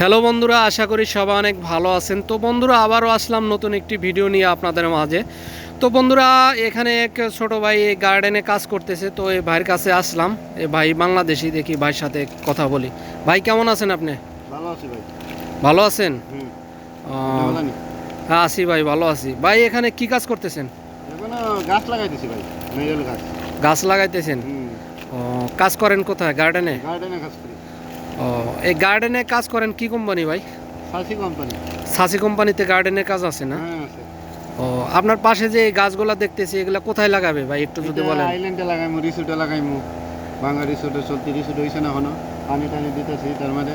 Hello বন্ধুরা আশা করি সবাই অনেক ভালো আছেন। তো বন্ধুরা আবারও আসলাম নতুন একটি ভিডিও নিয়ে আপনাদের মাঝে। তো বন্ধুরা এখানে এক ছোট ভাই এই গার্ডেনে কাজ করতেছে তো এই ভাইয়ের কাছে আসলাম। এ ভাই বাংলাদেশি দেখি ভাইয়ের সাথে কথা বলি। ভাই কেমন আছেন আপনি? ভালো আছি ভাই। ভালো আছেন? হ্যাঁ আছি ভাই ভালো আছি। ভাই এখানে কি কাজ করতেছেন? গাছ লাগাই ভাই গাছ। গাছ লাগাইতেছেন? ও, কাজ করেন কোথায় গার্ডেনে গার্ডেনে কাজ করি। ও এই গার্ডেনে কাজ করেন কি কোম্পানি ভাই? সাসি কোম্পানি সাসি কোম্পানিতে গার্ডেনের কাজ আছে না? হ্যাঁ ও আপনার পাশে যে গাছগুলা দেখতেছি এগুলা কোথায় লাগাবে ভাই একটু যদি বলেন। আইল্যান্ডে লাগাইমু রিসোর্টে লাগাইমু। ভাঙা রিসোর্টে চলতি রিসোর্ট হয়েছে না এখনও। পানি টানি দিতেছি তার মধ্যে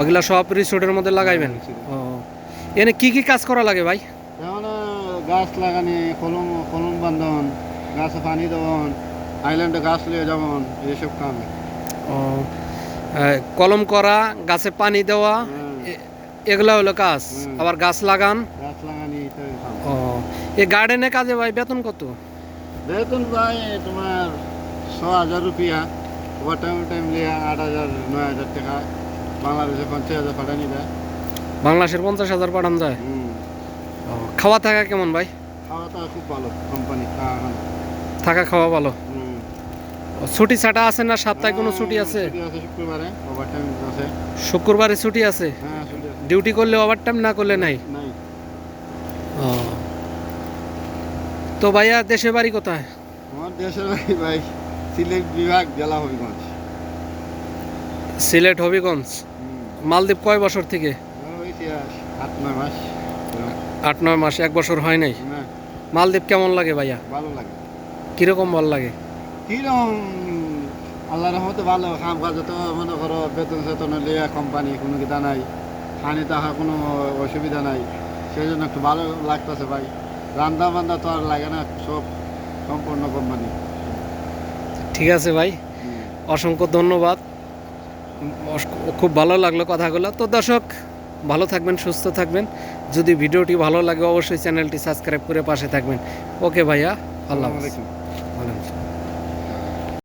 ওগুলা সব রিসোর্টের মধ্যে লাগাইবেন? ও এনে কি কি কাজ করা লাগে ভাই? এখন গাছ লাগানি কলম কলম বান্ধন গাছে পানি দেবন আইল্যান্ডে গাছ লিয়ে যাবন এইসব কাম। ও কলম করা গাছে পানি দেওয়া এ- এগুলা হলো কাজ আবার গাছ লাগান। গাছ লাগানি ও এই গার্ডেনে কাজে ভাই বেতন কত? বেতন ভাই তোমার ছ হাজার রুপিয়া। ওভার টাইম টাইম লিয়া আট হাজার নয় হাজার টাকা। বাংলাদেশে পঞ্চাশ হাজার পাঠানি দেয় বাংলাদেশের পঞ্চাশ হাজার পাঠান যায়? খাওয়া থাকা কেমন ভাই? খাওয়া দাওয়া খুব ভালো কোম্পানি থাকা খাওয়া ভালো? ও, ছুটি ছাটা আছে না? সপ্তাহে কোনো ছুটি আছে? শুক্রবারে ছুটি আছে? হ্যাঁ ছুটি আছে। ডিউটি করলে ওভার টাইম না করলে নাই? ও। তো ভাইয়া দেশে বাড়ি কোথায়? আমার দেশের বাড়ি ভাই সিলেট বিভাগ জেলা হবিগঞ্জ। সিলেট হবিগঞ্জ? মালদ্বীপ কয় বছর থেকে? আট নয় মাস। আট নয় মাস এক বছর হয় নাই? মালদ্বীপ কেমন লাগে ভাইয়া? ভালো লাগে। কীরকম ভালো লাগে? কীরকম আল্লাহ রহমতে ভালো কাম কাজ তো মনে করো বেতন সেতন লিয়া কোম্পানি কোনো কিতা নাই পানি টাকা কোনো অসুবিধা নাই সেই জন্য একটু ভালো লাগতেছে ভাই। রান্না বান্না তো আর লাগে না সব সম্পূর্ণ কোম্পানি ঠিক আছে ভাই অসংখ্য ধন্যবাদ। খুব ভালো লাগল কথাগুলো। তো দর্শক ভালো থাকবেন সুস্থ থাকবেন। যদি ভিডিওটি ভালো লাগে অবশ্যই চ্যানেলটি সাবস্ক্রাইব করে পাশে থাকবেন। ওকে ভাইয়া আল্লাহ আলাইকুম।